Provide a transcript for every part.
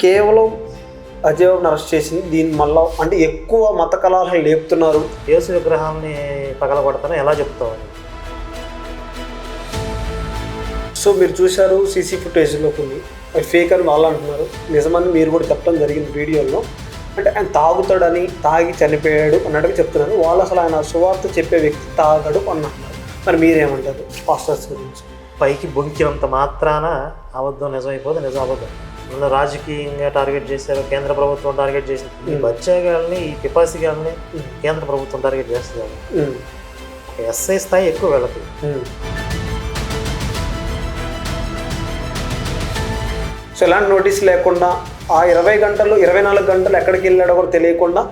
కేవలం అజయ్ బాబుని అరెస్ట్ చేసింది. దీని మళ్ళా అంటే ఎక్కువ మత కళాలను లేపుతున్నారు. యేసు విగ్రహాన్ని పగలగొడతాను ఎలా చెప్తావు? సో మీరు చూశారు సీసీ ఫుటేజ్లో కొన్ని. ఫేక్ అని వాళ్ళు అంటున్నారు. నిజమని మీరు కూడా చెప్పడం జరిగింది వీడియోలో. అంటే ఆయన తాగుతాడని తాగి చనిపోయాడు అన్నట్టుగా చెప్తున్నారు. వాళ్ళు అసలు ఆయన సువార్త చెప్పే వ్యక్తి తాగడు అని అంటున్నారు మరి మీరేమంటారు? పాస్టర్స్ గురించి. పైకి బొంకినంత మాత్రాన అబద్ధం నిజం అయిపోతే నిజం అబద్ధం నన్ను రాజకీయంగా టార్గెట్ చేశారు కేంద్ర ప్రభుత్వం టార్గెట్ చేసింది. ఈ బచ్చాగాల్ని ఈ పిపాసిగాల్ని కేంద్ర ప్రభుత్వం టార్గెట్ చేస్తుంది. ఎస్ఐ స్థాయి ఎక్కువ వెళ్ళదు. సో ఎలాంటి నోటీస్ లేకుండా ఆ ఇరవై గంటలు ఇరవై నాలుగు గంటలు ఎక్కడికి వెళ్ళాడో కూడా తెలియకుండా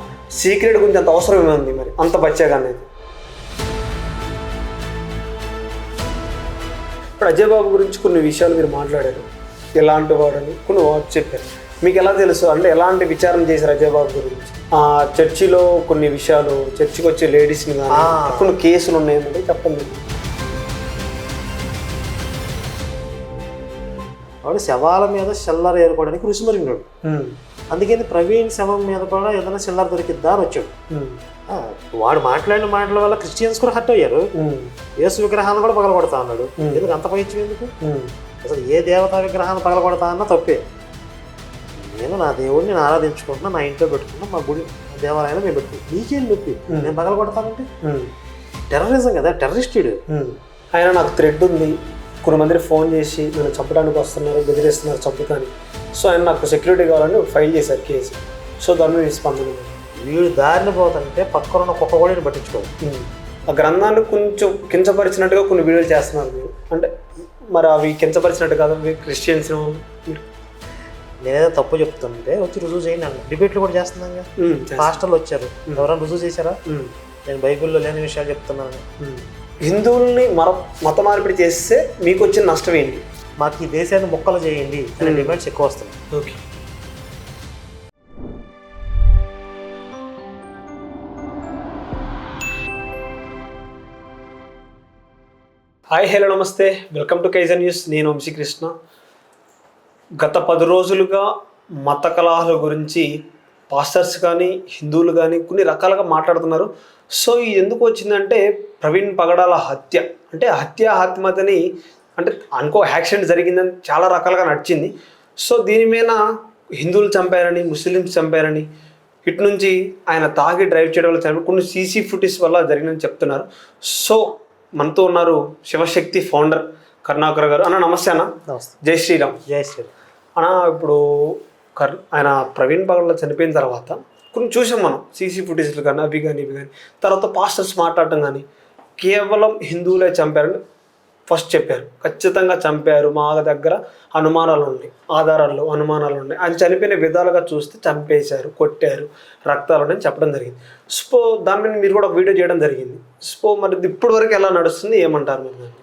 సీక్రెట్ గురించి అంత అవసరం ఏముంది మరి? అంత బచ్చాగా అనేది. ఇప్పుడు అజయ్ బాబు గురించి కొన్ని విషయాలు మీరు మాట్లాడారు. ఎలాంటి వాడని కొన్ని వాడు చెప్పారు. మీకు ఎలా తెలుసు? అంటే ఎలాంటి విచారణ చేశారు అజయ్ బాబు గురించి? ఆ చర్చిలో కొన్ని విషయాలు చర్చికి వచ్చే లేడీస్ని కానీ. కొన్ని కేసులు ఉన్నాయంటే చెప్పండి. వాడు శవాల మీద చిల్లర ఏరుకోవడానికి రుచి మరిగినాడు ఉమ్, అందుకని ప్రవీణ్ శవం మీద కూడా ఏదైనా చిల్లర దొరికిద్దా అని వచ్చాడు. వాడు మాట్లాడిన మాటల వల్ల క్రిస్టియన్స్ కూడా హర్ట్ అయ్యారు. యేసు విగ్రహాన్ని కూడా పగలగొడతా అన్నాడు ఎందుకు? అంత పైచ్యం ఎందుకు అసలు ఏ దేవతా విగ్రహాన్ని పగలగొడతా అన్నా తప్పే. నేను నా దేవుడిని నేను ఆరాధించుకుంటున్నా నా ఇంట్లో పెట్టుకున్నా మా గుడి మా దేవాలయంలో మేము పెట్టుకున్నాం నీకేం నొప్పి? నేను పగలగొడతానంటే? టెర్రరిజం కదా టెర్రరిస్ట్ వీడు ఉమ్. ఆయన నాకు థ్రెడ్ ఉంది. కొన్ని మంది ఫోన్ చేసి నన్ను చంపడానికి వస్తున్నారు బెదిరిస్తున్నారు చంపుతాని. సో ఆయన నాకు సెక్యూరిటీ కావాలని ఫైల్ చేశారు కేసు. సో దాని మీద స్పందన. వీడు దారిని పోతుంటే పక్కన ఉన్న కుక్క కూడా ఉమ్. ఆ గ్రంథాన్ని కొంచెం కించపరిచినట్టుగా కొన్ని వీడియోలు చేస్తున్నారు మీరు అంటే మరి అవి కించపరిచినట్టు కాదు క్రిస్టియన్స్ నేనేదో తప్పు చెప్తుంటే వచ్చి రుజువు చేయండి అన్న. డిబేట్లు కూడా చేస్తున్నాం కదా. పాస్టర్లు వచ్చారు. ఎవరైనా రుజువు చేశారా? నేను బైబిల్లో లేని విషయాలు చెప్తున్నాను. హిందువుల్ని మర మత మార్పిడి చేస్తే మీకు వచ్చిన నష్టం ఏంటి? మాకు ఈ దేశాన్ని మొక్కలు చేయండి అనే డిమాండ్స్ ఎక్కువ వస్తున్నాయి. ఓకే. హాయ్ హలో నమస్తే. Welcome to Kaizen news. నేను వంశీకృష్ణ. గత పది రోజులుగా మత కలహాల గురించి పాస్టర్స్ కానీ హిందువులు కానీ కొన్ని రకాలుగా మాట్లాడుతున్నారు. సో ఇది ఎందుకు వచ్చిందంటే ప్రవీణ్ పగడాల హత్య. అంటే హత్య ఆత్మహత్యని అంటే అనుకో యాక్సిడెంట్ జరిగిందని చాలా రకాలుగా నడిచింది. సో దీని మీద హిందువులు చంపారని ముస్లిమ్స్ చంపారని ఇటు నుంచి ఆయన తాగి డ్రైవ్ చేయడం వల్ల చంపారు కొన్ని సీసీ ఫుటేజ్ వల్ల జరిగిందని చెప్తున్నారు. సో మనతో ఉన్నారు శివశక్తి ఫౌండర్ కరుణాకర్ గారు. అన్న నమస్తే అన్న. నమస్తే. జై శ్రీరామ్. జై శ్రీరామ్. అన్న ఇప్పుడు కర్ ఆయన ప్రవీణ్ పగడ్ల చనిపోయిన తర్వాత కొన్ని చూసాం మనం సీసీ ఫుటేజ్లు కానీ అవి కానీ ఇవి కానీ. తర్వాత పాస్టర్స్ మాట్లాడటం కానీ కేవలం హిందువులే చంపారని ఫస్ట్ చెప్పారు. ఖచ్చితంగా చంపారు. మా దగ్గర అనుమానాలు ఉన్నాయి ఆధారాలు అనుమానాలు ఉన్నాయి ఆయన చనిపోయిన విధాలుగా చూస్తే చంపేశారు కొట్టారు. రక్తాలు ఉన్నాయని చెప్పడం జరిగింది. స్పో దాని మీద మీరు కూడా వీడియో చేయడం జరిగింది. స్పో మరి ఇప్పటి వరకు ఎలా నడుస్తుంది? ఏమంటారు మీరు దాన్ని?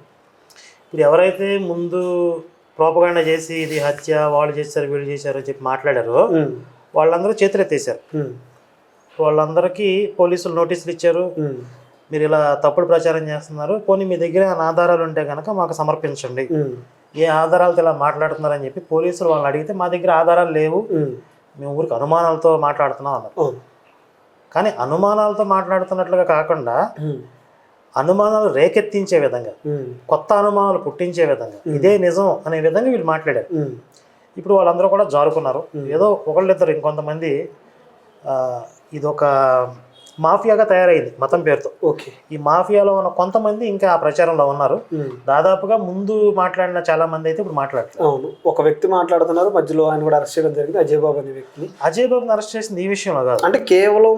ఇప్పుడు ఎవరైతే ముందు ప్రోపగాండ చేసి ఇది హత్య వాళ్ళు చేశారు వీళ్ళు చేశారు అని చెప్పి మాట్లాడారో వాళ్ళందరూ చేతులెత్తేసారు ఉమ్, వాళ్ళందరికీ పోలీసులు నోటీసులు ఇచ్చారు. మీరు ఇలా తప్పుడు ప్రచారం చేస్తున్నారు. పోనీ మీ దగ్గర ఆధారాలు ఉంటే కనుక మాకు సమర్పించండి. ఏ ఆధారాలతో ఇలా మాట్లాడుతున్నారని చెప్పి పోలీసులు వాళ్ళని అడిగితే మా దగ్గర ఆధారాలు లేవు. మేము ఊరికి అనుమానాలతో మాట్లాడుతున్నాం అన్నారు. కానీ అనుమానాలతో మాట్లాడుతున్నట్లుగా కాకుండా అనుమానాలు రేకెత్తించే విధంగా కొత్త అనుమానాలు పుట్టించే విధంగా ఇదే నిజం అనే విధంగా వీళ్ళు మాట్లాడారు. ఇప్పుడు వాళ్ళందరూ కూడా జారుకున్నారు. ఏదో ఒకళ్ళిద్దరు ఇంకొంతమంది ఇదొక మాఫియాగా తయారైంది మతం పేరుతో. ఓకే. ఈ మాఫియాలో ఉన్న కొంతమంది ఇంకా ఆ ప్రచారంలో ఉన్నారు. దాదాపుగా ముందు మాట్లాడిన చాలా మంది అయితే ఇప్పుడు మాట్లాడతారు అవును. ఒక వ్యక్తి మాట్లాడుతున్నారు మధ్యలో ఆయన కూడా అరెస్ట్ చేయడం జరిగింది అజయ్ బాబు అనే వ్యక్తిని. అజయ్ బాబుని అరెస్ట్ చేసింది ఈ విషయంలో కాదు. అంటే కేవలం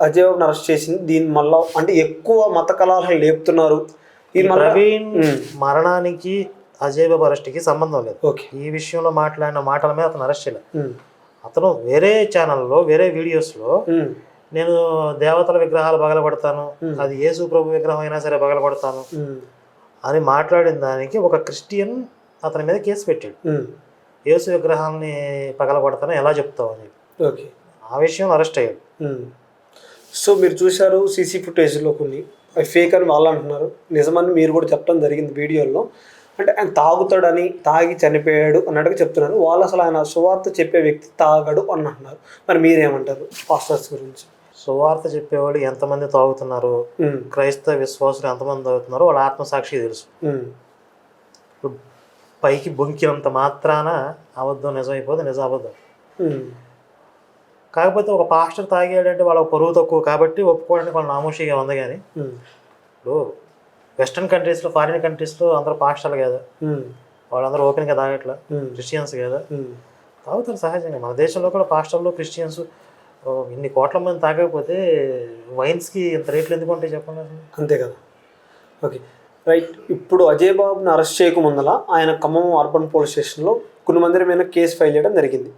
అజయ్ బాబుని అరెస్ట్ చేసింది దీని మళ్ళా అంటే ఎక్కువ మత కళాలను లేపుతున్నారు. ప్రవీణ్ మరణానికి అజయ్ బాబు అరెస్ట్కి సంబంధం లేదు. ఓకే. ఈ విషయంలో మాట్లాడిన మాటల మీద అతను అరెస్ట్ చేయలేదు. అతను వేరే ఛానల్లో వేరే వీడియోస్లో నేను దేవతల విగ్రహాలు పగలగొడతాను అది యేసు ప్రభు విగ్రహం అయినా సరే పగలగొడతాను అని మాట్లాడిన దానికి ఒక క్రిస్టియన్ అతని మీద కేసు పెట్టాడు. యేసు విగ్రహాన్ని పగలగొడతాను ఎలా చెప్తావు అని చెప్పి. ఆ విషయంలో అరెస్ట్ అయ్యాడు. సో మీరు చూశారు సీసీ ఫుటేజ్లో కొన్ని అవి ఫేక్ అని వాళ్ళు అంటున్నారు. నిజమని మీరు కూడా చెప్పడం జరిగింది వీడియోలో. అంటే ఆయన తాగుతాడని తాగి చనిపోయాడు అన్నట్టుగా చెప్తున్నారు. వాళ్ళు అసలు ఆయన సువార్త చెప్పే వ్యక్తి తాగడు అని అంటున్నారు. మరి మీరేమంటారు? పాస్టర్స్ గురించి. సువార్త చెప్పేవాళ్ళు ఎంతమంది తాగుతున్నారు? క్రైస్తవ విశ్వాసులు ఎంతమంది తాగుతున్నారో? వాళ్ళ ఆత్మసాక్షి తెలుసు. పైకి బొంకినంత మాత్రాన అబద్ధం నిజం అయిపోతే నిజం అబద్ధం కాకపోతే ఒక పాస్టర్ తాగాడంటే వాళ్ళ పరువు తక్కువ కాబట్టి ఒప్పుకోవడానికి వాళ్ళు నామోషిగా ఉంది కానీ ఇప్పుడు వెస్ట్రన్ కంట్రీస్లో ఫారిన్ కంట్రీస్లో అందరూ పాస్టర్లు కదా. వాళ్ళందరూ ఓపెన్గా తాగట్లా. క్రిస్టియన్స్ కదా. తాగుతారు సహజంగా. మన దేశంలో కూడా పాస్టర్లు క్రిస్టియన్స్ ఇన్ని కోట్ల మంది తాగకపోతే వైన్స్కి ఇంత రేట్లు ఎందుకు ఉంటాయి చెప్పండి అంతే కదా. ఓకే. రైట్. ఇప్పుడు అజయ్ బాబుని అరెస్ట్ చేయకముందల ఆయన ఖమ్మం అర్బన్ పోలీస్ స్టేషన్లో కొన్ని మంది మీద కేసు ఫైల్ చేయడం జరిగింది.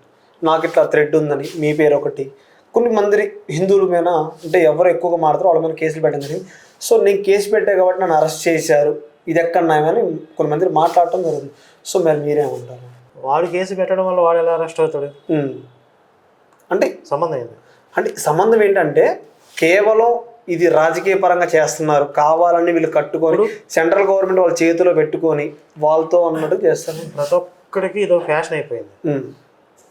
నాకు ఇట్లా థ్రెడ్ ఉందని మీ పేరు ఒకటి. కొన్ని మంది హిందువుల మీద అంటే ఎవరు ఎక్కువగా మాడతారో వాళ్ళ మీద కేసులు పెట్టడం జరిగింది. సో నేను కేసు పెట్టా కాబట్టి నన్ను అరెస్ట్ చేశారు. ఇది ఎక్కడ న్యాయమని కొన్ని మంది మాట్లాడటం జరుగుతుంది. సో మరి మీరేమంటారు? వాడు కేసు పెట్టడం వల్ల వాడు ఎలా అరెస్ట్ అవుతాడు. అంటే సంబంధం ఏంది? అంటే సంబంధం ఏంటంటే కేవలం ఇది రాజకీయ పరంగా చేస్తున్నారు. కావాలని వీళ్ళు కట్టుకొని సెంట్రల్ గవర్నమెంట్ వాళ్ళ చేతిలో పెట్టుకొని వాళ్ళతో అన్నట్టు చేస్తారు. ప్రతి ఒక్కడికి ఇదో ఫ్యాషన్ అయిపోయింది.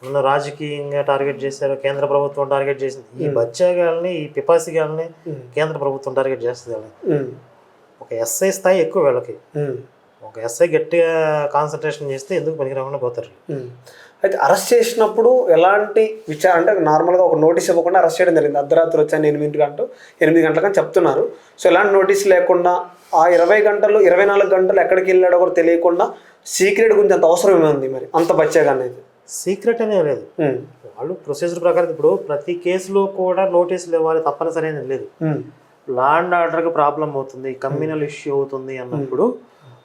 నన్ను రాజకీయంగా టార్గెట్ చేశారు? కేంద్ర ప్రభుత్వం టార్గెట్ చేసింది. ఈ బచ్చాగాళ్ళని ఈ పిపాసిగాళ్ళని ఉమ్, కేంద్ర ప్రభుత్వం టార్గెట్ చేస్తుంది ఒక ఎస్ఐ స్థాయి ఎక్కువ వీళ్ళకి. ఒక ఎస్ఐ గట్టిగా కాన్సన్ట్రేషన్ చేస్తే ఎందుకు పనికి రాకుండా పోతారు. అయితే అరెస్ట్ చేసినప్పుడు ఎలాంటి విచారణ అంటే నార్మల్గా ఒక నోటీస్ ఇవ్వకుండా అరెస్ట్ చేయడం జరిగింది. అర్ధరాత్రి వచ్చాను ఎనిమిది గంటలు ఎనిమిది గంటలకని చెప్తున్నారు. సో ఎలాంటి నోటీస్ లేకుండా ఆ ఇరవై గంటలు ఇరవై నాలుగు గంటలు ఎక్కడికి వెళ్ళాడో కూడా తెలియకుండా సీక్రెట్ గురించి అంత అవసరం ఏముంది మరి? అంత బచ్చాగానే అయితే సీక్రెట్ అనే లేదు. వాళ్ళు ప్రొసీజర్ ప్రకారం ఇప్పుడు ప్రతి కేసులో కూడా నోటీసులు ఇవ్వాలి తప్పనిసరి అనేది లేదు. ఉమ్, లా అండ్ ఆర్డర్కి ప్రాబ్లం అవుతుంది కమ్యూనల్ ఇష్యూ అవుతుంది అన్నప్పుడు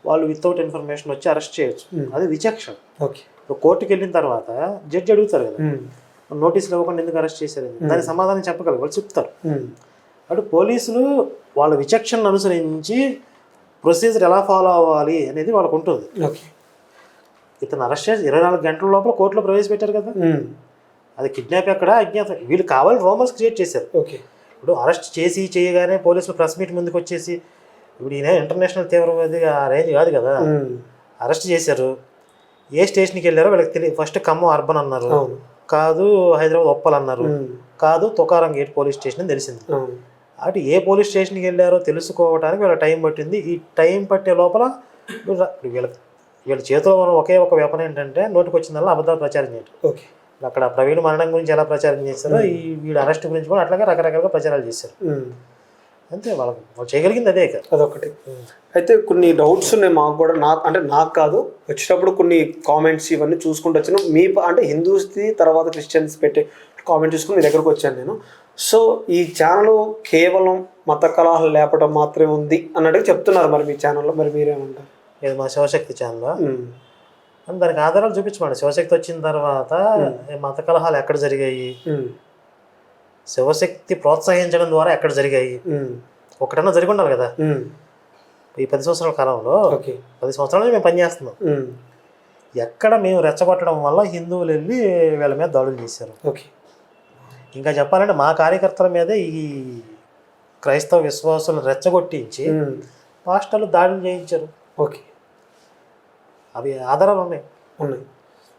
వాళ్ళు వితౌట్ ఇన్ఫర్మేషన్ వచ్చి అరెస్ట్ చేయొచ్చు. అది విచక్షణ. ఓకే కోర్టుకి వెళ్ళిన తర్వాత జడ్జి అడుగుతారు కదా. నోటీసులు ఇవ్వకుండా ఎందుకు అరెస్ట్ చేశారు. దానికి సమాధానం చెప్పగలరు వాళ్ళు చెప్తారు. అటు పోలీసులు వాళ్ళ విచక్షణను అనుసరించి ప్రొసీజర్ ఎలా ఫాలో అవ్వాలి అనేది వాళ్ళకు ఉంటుంది. ఓకే ఇతను అరెస్ట్ చేసి ఇరవై నాలుగు గంటల లోపల కోర్టులో ప్రవేశపెట్టారు కదా. అది కిడ్నాప్ ఎక్కడ అజ్ఞాతం. వీళ్ళు కావాలి రోమర్స్ క్రియేట్ చేశారు. ఓకే ఇప్పుడు అరెస్ట్ చేసి చేయగానే పోలీసులు ప్రెస్ మీట్ ముందుకు వచ్చేసి ఇప్పుడు ఈయన ఇంటర్నేషనల్ తీవ్రవాది ఆ రేంజ్ కాదు కదా. అరెస్ట్ చేశారు. ఏ స్టేషన్కి వెళ్ళారో వీళ్ళకి తెలియదు. ఫస్ట్ ఖమ్మం అర్బన్ అన్నారు. కాదు హైదరాబాద్ ఒప్పల్ అన్నారు. కాదు తుకారం గేట్ పోలీస్ స్టేషన్ అని తెలిసింది. అటు ఏ పోలీస్ స్టేషన్కి వెళ్ళారో తెలుసుకోవడానికి వీళ్ళ టైం పట్టింది. ఈ టైం పట్టే లోపల వీళ్ళ వీళ్ళ చేతిలో ఉన్న ఒకే ఒక వెపన్ ఏంటంటే నోటికి వచ్చిందల్లా అబద్ధాలు ప్రచారం చేయడం ఓకే. అక్కడ ప్రవీణ్ మరణం గురించి ఎలా ప్రచారం చేస్తారో ఈ వీడి అరెస్ట్ గురించి కూడా అట్లాగే రకరకాలుగా ప్రచారాలు చేశారు. అంతే వాళ్ళకి వాళ్ళు చేయగలిగింది అదే ఇక. అదొకటి. అయితే కొన్ని డౌట్స్ ఉన్నాయి మాకు కూడా. నా అంటే నాకు కాదు వచ్చేటప్పుడు కొన్ని కామెంట్స్ ఇవన్నీ చూసుకుంటూ వచ్చాను మీ అంటే హిందూస్ది తర్వాత క్రిస్టియన్స్ పెట్టే కామెంట్ చూసుకుని మీ దగ్గరకు వచ్చాను నేను. సో ఈ ఛానల్ కేవలం మత కలహాలు లేపడం మాత్రమే ఉంది అన్నట్టుగా చెప్తున్నారు మరి మీ ఛానల్లో మరి మీరేమంటారు? ఇది మా శివశక్తి ఛానల్ దానికి ఆధారాలు చూపించమండి. శివశక్తి వచ్చిన తర్వాత మత కలహాలు ఎక్కడ జరిగాయి? శివశక్తి ప్రోత్సహించడం ద్వారా ఎక్కడ జరిగాయి? ఒకటన్నా జరిగి ఉండాలి కదా ఈ పది సంవత్సరాల కాలంలో ఓకే. పది సంవత్సరాలు మేము పనిచేస్తున్నాం ఎక్కడ మేము రెచ్చగొట్టడం వల్ల హిందువులు వెళ్ళి వీళ్ళ మీద దాడులు చేశారు. ఓకే. ఇంకా చెప్పాలంటే మా కార్యకర్తల మీదే ఈ క్రైస్తవ విశ్వాసులను రెచ్చగొట్టించి పాస్టర్లు దాడులు చేయించారు. ఓకే. అవి ఆధారాలు ఉన్నాయి. ఉన్నాయి.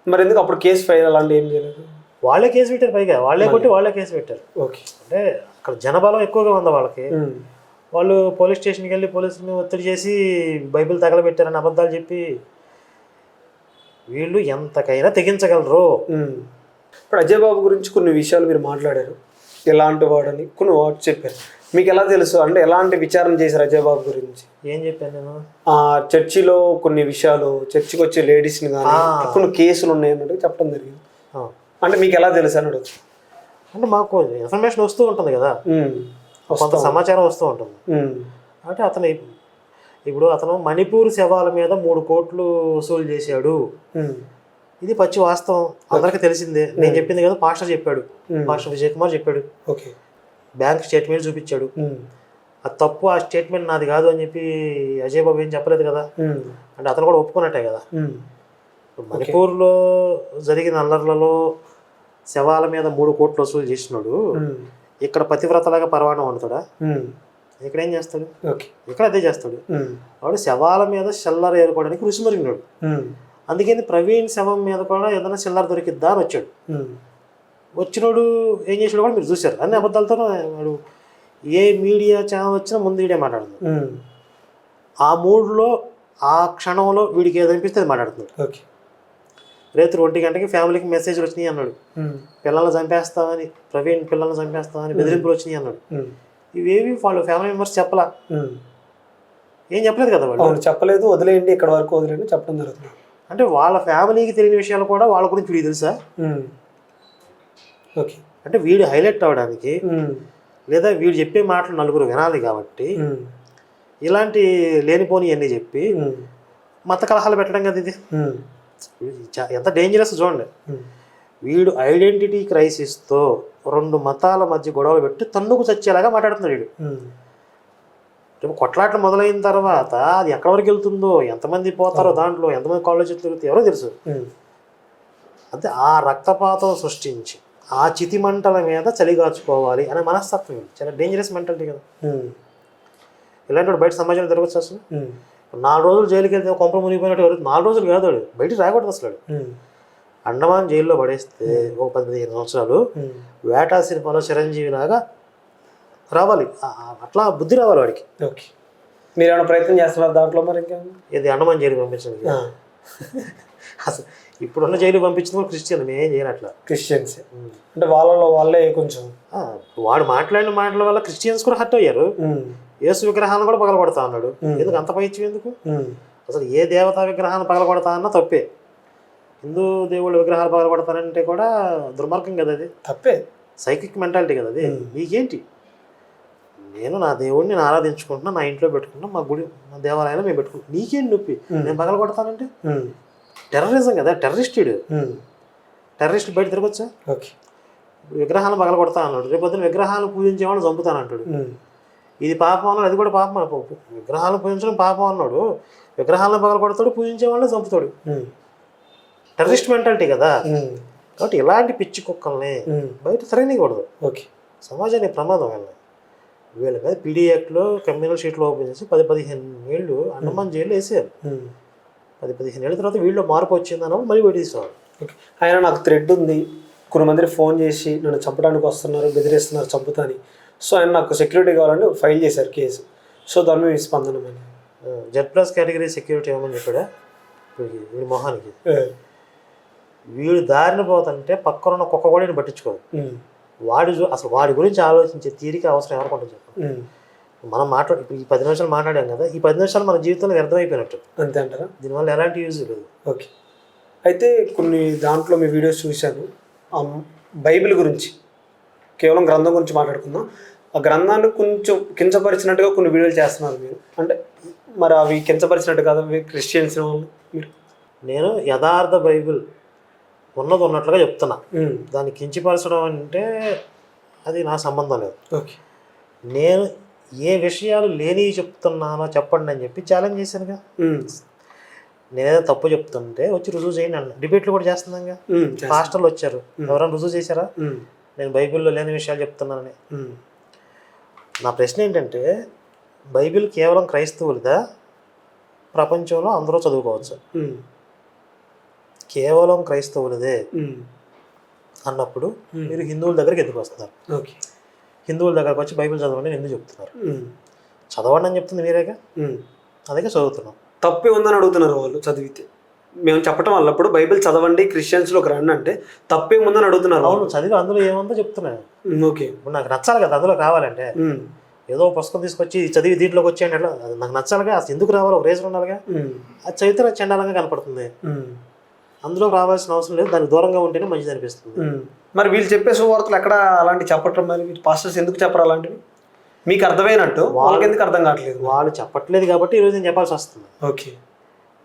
మరి ఎందుకు అప్పుడు కేసు ఫైల్ అలాంటి ఏం చేయలేదు? వాళ్ళే కేసు పెట్టారు పైగా. వాళ్ళే కొట్టి వాళ్ళే కేసు పెట్టారు. ఓకే. అంటే అక్కడ జనబలం ఎక్కువగా ఉంది వాళ్ళకి. వాళ్ళు పోలీస్ స్టేషన్కి వెళ్ళి పోలీసుని ఒత్తిడి చేసి బైబిల్ తగలబెట్టారని అబద్ధాలు చెప్పి వీళ్ళు ఎంతకైనా తెగించగలరు. ఇప్పుడు అజయ్ బాబు గురించి కొన్ని విషయాలు మీరు మాట్లాడారు. ఎలాంటి వాడని కొన్ని వాడు చెప్పారు. మీకు ఎలా తెలుసు? అంటే ఎలాంటి విచారణ చేశారు అజయ్ బాబు గురించి? ఏం చెప్పాను నేను? ఆ చర్చిలో కొన్ని విషయాలు చర్చికి వచ్చే లేడీస్ని కానీ. కొన్ని కేసులు ఉన్నాయి అన్నట్టు చెప్పడం జరిగింది. అంటే మీకు ఎలా తెలుసు అన్నాడు అంటే మాకు ఇన్ఫర్మేషన్ వస్తూ ఉంటుంది కదా. కొంత సమాచారం వస్తూ ఉంటుంది. అంటే అతను ఇప్పుడు అతను మణిపూర్ శవాల మీద మూడు కోట్లు వసూలు చేశాడు. ఇది పచ్చి వాస్తవం. అందరికీ తెలిసిందే. నేను చెప్పింది కదా పాస్టర్ చెప్పాడు. పాస్టర్ విజయ్ కుమార్ చెప్పాడు. ఓకే. బ్యాంక్ స్టేట్మెంట్ చూపించాడు. అది తప్పు ఆ స్టేట్మెంట్ నాది కాదు అని చెప్పి అజయ్ బాబు ఏం చెప్పలేదు కదా. అంటే అతను కూడా ఒప్పుకున్నట్టే కదా. మణిపూర్లో జరిగిన అల్లర్లలో శవాల మీద మూడు కోట్లు వసూలు చేసినాడు ఇక్కడ పతివ్రతలాగా పరవాణం వండుతాడా? ఉమ్, ఇక్కడ ఏం చేస్తాడు ఇక్కడ అదే చేస్తాడు. వాడు శవాల మీద షల్లర్ ఏరుకోవడానికి రుచి మరిగినాడు. అందుకని ప్రవీణ్ శవం మీద కూడా ఏదైనా చిల్లర దొరికిద్దా అని వచ్చాడు. వచ్చినోడు ఏం చేసాడు కూడా మీరు చూశారు. అన్ని అబద్ధాలతో వాడు ఏ మీడియా ఛానల్ వచ్చినా ముందు వీడే మాట్లాడుతుంది ఉమ్, ఆ మూడ్లో ఆ క్షణంలో వీడికి ఏది అనిపిస్తే అది మాట్లాడుతున్నాడు. ఓకే. రేత్రి ఒంటి గంటకి ఫ్యామిలీకి మెసేజ్లు వచ్చినాయి అన్నాడు. పిల్లల్ని చంపేస్తామని ప్రవీణ్ పిల్లల్ని చంపేస్తామని బెదిరింపులు వచ్చినాయి అన్నాడు. ఇవేవి వాళ్ళు ఫ్యామిలీ మెంబర్స్ చెప్పలా. ఏం చెప్పలేదు కదా వాళ్ళు? చెప్పలేదు. వదిలేయండి ఇక్కడ వరకు వదిలేయండి చెప్పడం జరుగుతుంది. అంటే వాళ్ళ ఫ్యామిలీకి తెలియని విషయాలు కూడా వాళ్ళ గురించి వీడికి తెలుసా? ఓకే. అంటే వీడు హైలైట్ అవ్వడానికి లేదా వీడు చెప్పే మాటలు నలుగురు వినాలి కాబట్టి ఇలాంటి లేనిపోని అన్నీ చెప్పి మత కలహాలు పెట్టడం కదా ఇది? ఎంత డేంజరస్ చూడండి. ఉమ్, వీడు ఐడెంటిటీ క్రైసిస్తో రెండు మతాల మధ్య గొడవలు పెట్టి తన్నుకు చచ్చేలాగా మాట్లాడుతున్నాడు వీడు. ఉమ్, రేపు కొట్లాట్లు మొదలైన తర్వాత అది ఎక్కడి వరకు వెళ్తుందో ఎంతమంది పోతారో దాంట్లో ఎంతమంది కాలేజ్ తిరుగుతాయి ఎవరో తెలుసు. అంటే ఆ రక్తపాతం సృష్టించి ఆ చితి మంటల మీద చలిగాచుకోవాలి అనే మనస్తత్వం. చాలా డేంజరస్ మెంటాలిటీ కదా. ఇలాంటి బయట సమాజంలో తిరగచ్చు అసలు? నాలుగు రోజులు జైలుకి వెళ్తే కొంప మునిగిపోయినట్టు ఎవరు నాలుగు రోజులు కాదు వాడు. బయటికి రాకూడదు అసలు అండమాన్ జైల్లో పడేస్తే ఒక పది పదిహేను సంవత్సరాలు వేటా సినిమాలో చిరంజీవి లాగా రావాలి అట్లా బుద్ధి రావాలి వాడికి. ఓకే. మీరు ఏమైనా ప్రయత్నం చేస్తున్నారు దాంట్లో మరి ఇది అండమాన్ జైలు పంపించడానికి? ఆ, అసలు ఇప్పుడున్న జైలు పంపించిన వాళ్ళు క్రిస్టియన్ మేమేం చేయను అట్లా. క్రిస్టియన్స్. అంటే వాళ్ళలో వాళ్ళే కొంచెం. వాడు మాట్లాడిన మాటల వల్ల క్రిస్టియన్స్ కూడా హర్ట్ అయ్యారు. యేసు విగ్రహాలను కూడా పగలగొడతా అన్నాడు. ఎందుకు అంత పైచ్యం ఎందుకు? అసలు ఏ దేవతా విగ్రహాన్ని పగలగొడతా అన్నా తప్పే. హిందూ దేవుళ్ళ విగ్రహాలు పగలగొడతానంటే కూడా దుర్మార్గం కదా అది. తప్పే. సైకిక్ మెంటాలిటీ కదా అది. నీకేంటి నేను నా దేవుడిని నేను ఆరాధించుకుంటున్నా నా ఇంట్లో పెట్టుకున్నా మా గుడి మా దేవాలయంలో మేము పెట్టుకుంటాం నీకేంటి నొప్పి? నేను పగలగొడతానంటే? ఉమ్, టెర్రరిజం కదా టెర్రరిస్ట్ వీడు ఉమ్, టెర్రరిస్ట్ బయట తిరగచ్చా? ఓకే. విగ్రహాలను పగలగొడతా అన్నాడు. రేపు పొద్దున విగ్రహాలు పూజించే వాళ్ళని చంపుతానంటాడు. ఇది పాపం అన్నాడు అది కూడా పాపం విగ్రహాలను పూజించడం పాపం అన్నాడు. విగ్రహాలను పగలగొడతాడు పూజించే వాళ్ళని చంపుతాడు. టెర్రరిస్ట్ మెంటాలిటీ కదా. కాబట్టి ఇలాంటి పిచ్చి కుక్కల్ని బయట తిరగనీయకూడదు. ఓకే. సమాజానికి ప్రమాదం వీళ్ళని వీళ్ళ మీద పీడీ యాక్ట్లో క్రిమినల్ షీట్లో ఓపెన్ చేసి పది పదిహేను ఏళ్ళు అండమాన్ జైల్లో ఉమ్, పది పదిహేను ఏళ్ళ తర్వాత వీళ్ళు మార్పు వచ్చింది అన్నప్పుడు మళ్ళీ బయట తీసుకోవాలి ఓకే. ఆయన నాకు థ్రెడ్ ఉంది. కొన్ని మంది ఫోన్ చేసి నన్ను చంపడానికి వస్తున్నారు బెదిరిస్తున్నారు చంపుతాని సో ఆయన నాకు సెక్యూరిటీ కావాలని ఫైల్ చేశారు కేసు సో దాని మీద స్పందన అని జెడ్ ప్లస్ కేటగిరీ సెక్యూరిటీ ఇవ్వమని చెప్పాడా? వీడి మొహానికి. వీడు దారిన పోతుంటే పక్కన ఉన్న కుక్క కూడా ఈయన పట్టించుకోదు. వాడి అసలు వాడి గురించి ఆలోచించే తీరిక అవసరం ఎవరికి ఉంటుంది చెప్పండి మనం మాట్లాడు ఇప్పుడు ఈ పది నిమిషాలు మాట్లాడాం కదా ఈ పది నిమిషాలు మన జీవితంలో వ్యర్థమైపోయినట్టు. అంతే అంటారా? దీనివల్ల ఎలాంటి యూజ్ లేదు. ఓకే. అయితే కొన్ని దాంట్లో మీ వీడియోస్ చూశాను. బైబిల్ గురించి కేవలం గ్రంథం గురించి మాట్లాడుకుందాం. ఆ గ్రంథాన్ని కొంచెం కించపరిచినట్టుగా కొన్ని వీడియోలు చేస్తున్నారు మీరు. అంటే మరి అవి కించపరిచినట్టు కదా అవి క్రిస్టియన్స్ మీరు. నేను యథార్థ బైబిల్ ఉన్నది ఉన్నట్లుగా చెప్తున్నా. దాన్ని కించిపరచడం అంటే అది నా సంబంధం లేదు. ఓకే. నేను ఏ విషయాలు లేని చెప్తున్నానో చెప్పండి అని చెప్పి ఛాలెంజ్ చేశానుగా. నేనేదో తప్పు చెప్తుంటే వచ్చి రుజువు చేయండి అన్న. డిబేట్లు కూడా చేస్తున్నాగా. పాస్టర్లు వచ్చారు. ఎవరైనా రుజువు చేశారా? నేను బైబిల్లో లేని విషయాలు చెప్తున్నానని. నా ప్రశ్న ఏంటంటే బైబిల్ కేవలం క్రైస్తవులదా? ప్రపంచంలో అందరూ చదువుకోవచ్చు. కేవలం క్రైస్తవులదే? అన్నప్పుడు. మీరు హిందువుల దగ్గరికి ఎందుకు వస్తున్నారు? ఓకే. హిందువుల దగ్గరకు వచ్చి బైబిల్ చదవండి ఎందుకు చెప్తున్నారు? చదవండి అని చెప్తుంది మీరేగా. అందుకే చదువుతున్నాం. తప్పే ఉందని అడుగుతున్నారు వాళ్ళు చదివితే. మేము చెప్పటం వల్ల ఇప్పుడు బైబిల్ చదవండి క్రిస్టియన్స్లోకి రండి అంటే తప్పే ఉందని అడుగుతున్నారు. అవును. చదివి అందులో ఏముందో చెప్తున్నాను ఓకే. ఇప్పుడు నాకు నచ్చాలి కదా అందులో రావాలంటే. ఏదో పుస్తకం తీసుకొచ్చి చదివి దీంట్లోకి వచ్చేయండి అట్లా అది నాకు నచ్చాలిగా? అసలు ఎందుకు రావాలి? ఒక రీజన్ ఉండాలిగా? అది చదివితే నాకు చండాలంగా కనపడుతుంది. అందులో రావాల్సిన అవసరం లేదు. దానికి దూరంగా ఉంటేనే మంచిది అనిపిస్తుంది. మరి వీళ్ళు చెప్పే సువార్తలు ఎక్కడ అలాంటి చెప్పటం మరి? పాస్టర్స్ ఎందుకు చెప్పరు అలాంటివి? మీకు అర్థమైనట్టు. వాళ్ళకి ఎందుకు అర్థం కావట్లేదు? వాళ్ళు చెప్పట్లేదు కాబట్టి ఈరోజు నేను చెప్పాల్సి వస్తుంది. ఓకే.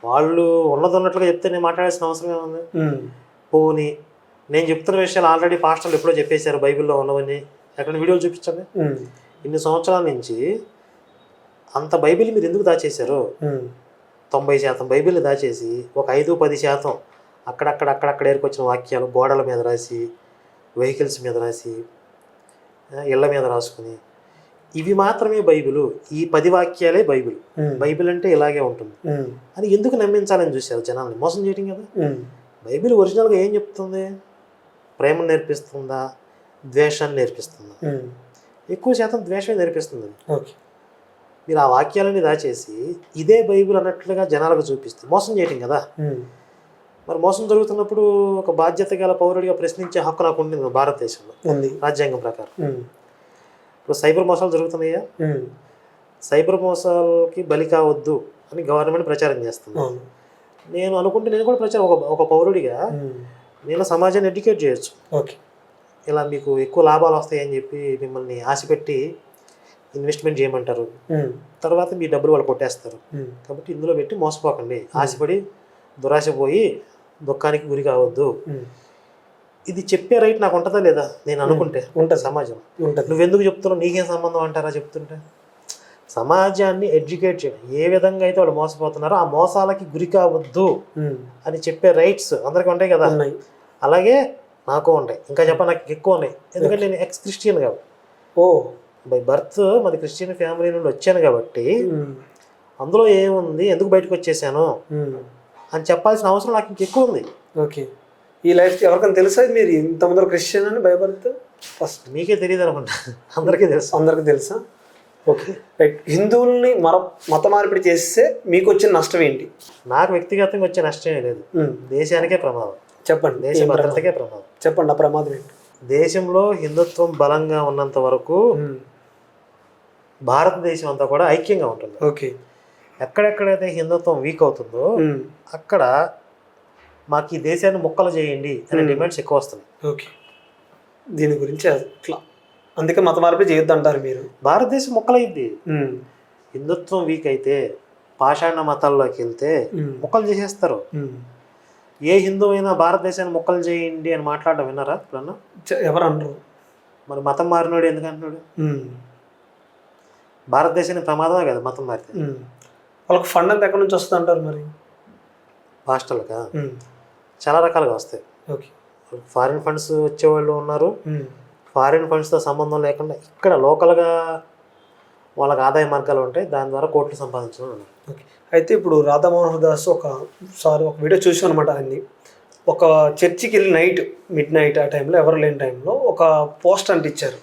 వాళ్ళు ఉన్నది ఉన్నట్లుగా చెప్తే నేను మాట్లాడాల్సిన అవసరం ఏముంది? పోని నేను చెప్తున్న విషయాలు ఆల్రెడీ పాస్టర్లు ఎప్పుడో చెప్పేశారు బైబిల్లో ఉన్నవన్నీ. ఎక్కడ వీడియోలు చూపించండి. ఇన్ని సంవత్సరాల నుంచి అంత బైబిల్ మీరు ఎందుకు దాచేశారు? తొంభై శాతం బైబిల్ని దాచేసి ఒక ఐదు పది శాతం అక్కడక్కడ అక్కడక్కడ ఏరుకొచ్చిన వాక్యాలు గోడల మీద రాసి వెహికల్స్ మీద రాసి ఇళ్ళ మీద రాసుకుని ఇవి మాత్రమే బైబిల్ ఈ పది వాక్యాలే బైబిల్. బైబిల్ అంటే ఇలాగే ఉంటుంది. అని ఎందుకు నమ్మించాలని చూశారు జనాల్ని? మోసం చేయడం కదా. బైబిల్ ఒరిజినల్గా ఏం చెప్తుంది? ప్రేమ నేర్పిస్తుందా? ద్వేషాన్ని నేర్పిస్తుందా? ఎక్కువ శాతం ద్వేషమే నేర్పిస్తుంది. ఓకే. మీరు ఆ వాక్యాలని దాచేసి ఇదే బైబిల్ అన్నట్లుగా జనాలకు చూపిస్తే మోసం చేయటం కదా. మరి మోసం జరుగుతున్నప్పుడు ఒక బాధ్యత గల పౌరుడిగా ప్రశ్నించే హక్కు నాకు మన భారతదేశంలో. ఉంది. రాజ్యాంగం ప్రకారం. ఇప్పుడు సైబర్ మోసాలు జరుగుతున్నాయా? సైబర్ మోసాలకి బలి కావద్దు అని గవర్నమెంట్ ప్రచారం చేస్తుంది. నేను అనుకుంటే నేను కూడా ప్రచారం ఒక ఒక పౌరుడిగా నేను సమాజాన్ని ఎడ్యుకేట్ చేయొచ్చు. ఓకే. ఇలా మీకు ఎక్కువ లాభాలు వస్తాయని చెప్పి మిమ్మల్ని ఆశపెట్టి ఇన్వెస్ట్మెంట్ చేయమంటారు. తర్వాత మీ డబ్బులు వాళ్ళు కొట్టేస్తారు. కాబట్టి ఇందులో పెట్టి మోసపోకండి. ఆశపడి దురాశ పోయి దుఃఖానికి గురి కావద్దు. ఇది చెప్పే రైట్ నాకు ఉంటుందా లేదా? నేను అనుకుంటే. ఉంటుంది. సమాజం. ఉంటుంది. నువ్వెందుకు చెప్తున్నావు? నీకేం సంబంధం అంటారా చెప్తుంటే? సమాజాన్ని ఎడ్యుకేట్ చేయడం. ఏ విధంగా అయితే వాళ్ళు మోసపోతున్నారో ఆ మోసాలకి గురి కావద్దు అని చెప్పే రైట్స్ అందరికీ ఉంటాయి కదా? ఉన్నాయి. అలాగే నాకు ఉంటాయి. ఇంకా చెప్ప నాకు ఎక్కువ ఉన్నాయి. ఎందుకంటే నేను ఎక్స్ క్రిస్టియన్ కాబట్టి. ఓ. బై బర్త్ మాది క్రిస్టియన్ ఫ్యామిలీ నుండి వచ్చాను కాబట్టి అందులో ఏముంది? ఎందుకు బయటకు వచ్చేసాను? అని చెప్పాల్సిన అవసరం నాకు ఇంకెక్కువ ఉంది. ఓకే. ఈ లైఫ్ ఎవరికైనా తెలుసా మీరు? ఇంత ముందర క్రిస్టియన్ అని భయపడితే? ఫస్ట్ మీకే తెలియదు అనుకుంటా. అందరికీ తెలుసు. అందరికి తెలుసా? ఓకే. రైట్ హిందువుల్ని మర మత మార్పిడి చేస్తే మీకు వచ్చిన నష్టం ఏంటి? నాకు వ్యక్తిగతంగా వచ్చే నష్టమే లేదు. దేశానికే ప్రమాదం. చెప్పండి. దేశ? భద్రతకే ప్రమాదం? చెప్పండి ఆ ప్రమాదం ఏంటి? దేశంలో హిందుత్వం బలంగా ఉన్నంత వరకు భారతదేశం అంతా కూడా ఐక్యంగా ఉంటుంది. ఓకే. ఎక్కడెక్కడైతే హిందుత్వం వీక్ అవుతుందో అక్కడ మాకు ఈ దేశాన్ని ముక్కలు చేయండి అనే Hmm. డిమాండ్స్ ఎక్కువ వస్తున్నాయి. ఓకే దీని గురించి అట్లా. అందుకే మత మార్పిడి చేయొద్దు అంటారు మీరు. భారతదేశం ముక్కలైంది. ఉమ్, హిందుత్వం వీక్ అయితే పాషాణ మతాల్లోకి వెళ్తే ఉమ్, ముక్కలు చేసేస్తారు. ఏ హిందూ అయినా భారతదేశాన్ని ముక్కలు చేయండి అని మాట్లాడడం విన్నారా ఎప్పుడన్నా? చె- ఎవరు అనరు. మరి మతం మారినోడు ఎందుకు అంటున్నాడు? ఉమ్, భారతదేశానికి ప్రమాదమే కదా మతం మారితే. వాళ్ళకి ఫండ్ అంతా ఎక్కడి నుంచి వస్తుంది అంటారు మరి హాస్టల్గా చాలా రకాలుగా వస్తాయి. ఓకే. ఫారిన్ ఫండ్స్ వచ్చేవాళ్ళు ఉన్నారు. ఫారిన్ ఫండ్స్తో సంబంధం లేకుండా ఇక్కడ లోకల్గా వాళ్ళకి ఆదాయ మార్గాలు ఉంటాయి. దాని ద్వారా కోట్లు సంపాదించడం ఓకే. అయితే ఇప్పుడు రాధామోహన్ దాస్ ఒక సారీ ఒక వీడియో చూసాను అనమాట ఆయన్ని. ఒక చర్చికి వెళ్ళి నైట్ మిడ్ నైట్ ఆ టైంలో ఎవరు లేని టైంలో ఒక పోస్ట్ అంటించారు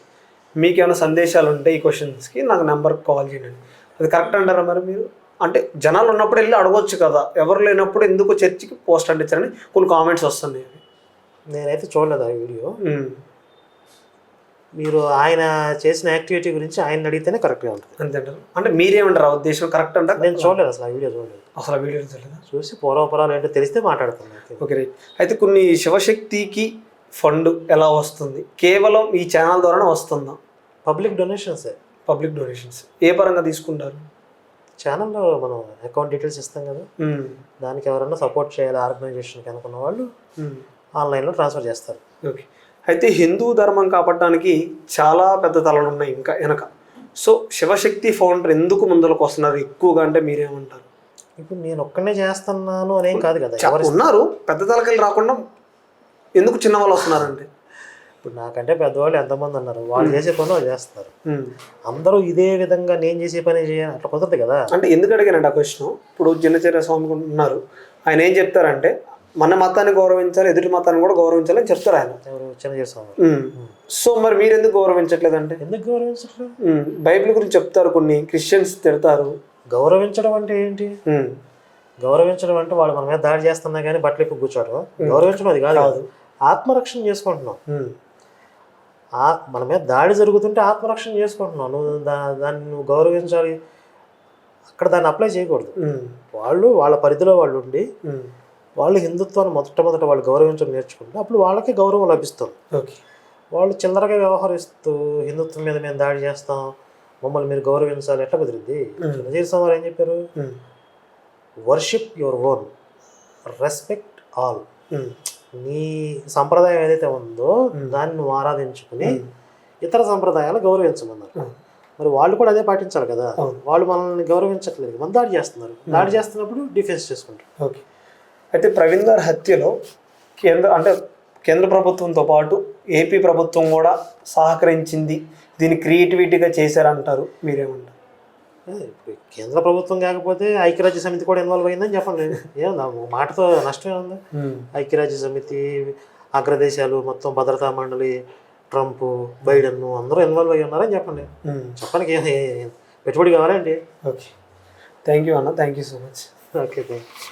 మీకు ఏమైనా సందేశాలు ఉంటే ఈ క్వశ్చన్స్కి నాకు నెంబర్కి కాల్ చేయండి. అది కరెక్ట్ అంటారా మరి మీరు? అంటే జనాలు ఉన్నప్పుడు వెళ్ళి అడగొచ్చు కదా. ఎవరు లేనప్పుడు ఎందుకు చర్చికి పోస్ట్ అంటించారని కొన్ని కామెంట్స్ వస్తున్నాయి నేనైతే చూడలేదు ఆ వీడియో. మీరు ఆయన చేసిన యాక్టివిటీ గురించి ఆయన అడిగితేనే కరెక్ట్గా ఉంటుంది. అంతే అంటారు. అంటే మీరేమంటారు? ఆ ఉద్దేశం కరెక్ట్ అంటారు? నేను చూడలేదు అసలు ఆ వీడియో చూడలేదు. అసలు ఆ వీడియో తెలియదా చూసి పూర్వపురాలు ఏంటో తెలిస్తే మాట్లాడుతున్నాను. Okay right. అయితే కొన్ని శివశక్తికి ఫండ్ ఎలా వస్తుంది? కేవలం ఈ ఛానల్ ద్వారానే వస్తుందా? పబ్లిక్ డొనేషన్సే. Public donations. ఏ పరంగా తీసుకుంటారు? ఛానల్లో మనం అకౌంట్ డీటెయిల్స్ ఇస్తాం కదా. దానికి ఎవరైనా సపోర్ట్ చేయాలి ఆర్గనైజేషన్కి అనుకున్న వాళ్ళు ఆన్లైన్లో ట్రాన్స్ఫర్ చేస్తారు. ఓకే. అయితే హిందూ ధర్మం కాపాడటానికి చాలా పెద్ద తలలు ఉన్నాయి ఇంకా వెనక. సో శివశక్తి ఫౌండర్ ఎందుకు ముందరకు వస్తున్నారు? ఎక్కువగా అంటే మీరేమంటారు? ఇప్పుడు నేను ఒక్కనే చేస్తున్నాను అనేం కాదు కదా. ఉన్నారు. పెద్ద తలకెళ్ళి రాకుండా ఎందుకు చిన్న వాళ్ళు వస్తున్నారంటే? ఇప్పుడు నాకంటే పెద్దవాళ్ళు ఎంతమంది ఉన్నారు? వాళ్ళు చేసే పని వాళ్ళు చేస్తున్నారు. ఉమ్. అందరూ ఇదే విధంగా నేను చేసే పని చేయాలి అట్లా కుదరదు కదా? అంటే ఎందుకు అడిగానండి ఆ క్వశ్చన్ ఇప్పుడు జిన్నచర్య స్వామి ఉన్నారు. ఆయన ఏం చెప్తారంటే మన మతాన్ని గౌరవించాలి ఎదుటి మతాన్ని కూడా గౌరవించాలని చెప్తారు ఆయన. సో మరి మీరు ఎందుకు గౌరవించట్లేదంటే ఎందుకు గౌరవించట్లేదు. బైబిల్ గురించి చెప్తారు కొన్ని క్రిస్టియన్స్ తిడతారు. గౌరవించడం అంటే ఏంటి. గౌరవించడం అంటే వాళ్ళు మన మీద దాడి చేస్తున్నా కానీ బట్టలు ఎక్కువ కూర్చోవడం. గౌరవించడం అది కాదు. ఆత్మరక్షణ చేసుకుంటున్నాం. ఆ మన మీద దాడి జరుగుతుంటే ఆత్మరక్షణ చేసుకుంటున్నావు. నువ్వు దా దాన్ని నువ్వు గౌరవించాలి. అక్కడ దాన్ని అప్లై చేయకూడదు. వాళ్ళు వాళ్ళ పరిధిలో వాళ్ళు ఉండి. వాళ్ళు హిందుత్వాన్ని మొట్టమొదట వాళ్ళు గౌరవించడం నేర్చుకుంటే అప్పుడు వాళ్ళకి గౌరవం లభిస్తుంది. ఓకే. వాళ్ళు చిల్లరగా వ్యవహరిస్తూ హిందుత్వం మీద మేము దాడి చేస్తాం మమ్మల్ని మీరు గౌరవించాలి ఎట్లా కుదిరింది? నజీర్ సోమార్ ఏం చెప్పారు. Worship your own. Respect all. నీ సంప్రదాయం ఏదైతే ఉందో దాన్ని నువ్వు ఆరాధించుకుని ఇతర సంప్రదాయాలు గౌరవించమన్నారు. మరి వాళ్ళు కూడా అదే పాటించాలి కదా. వాళ్ళు మనల్ని గౌరవించట్లేదు. మన దాడి చేస్తున్నారు. దాడి చేస్తున్నప్పుడు డిఫెన్స్ చేసుకుంటారు. ఓకే. అయితే ప్రవీణ్ గారి హత్యలో కేంద్ర అంటే కేంద్ర ప్రభుత్వంతో పాటు ఏపీ ప్రభుత్వం కూడా సహకరించింది. దీన్ని క్రియేటివిటీగా చేశారంటారు మీరేమంటారు? కేంద్ర ప్రభుత్వం కాకపోతే ఐక్యరాజ్య సమితి కూడా ఇన్వాల్వ్ అయిందని చెప్పండి. ఏమన్నా మాటతో నష్టం ఏముంది? ఉమ్, ఐక్యరాజ్య సమితి అగ్రదేశాలు మొత్తం భద్రతా మండలి ట్రంప్ బైడెన్ అందరూ ఇన్వాల్వ్ అయ్యి ఉన్నారని చెప్పండి. చెప్పడానికి పెట్టుబడి కావాలండి ఓకే. థ్యాంక్ యూ అన్న thank you so much okay thank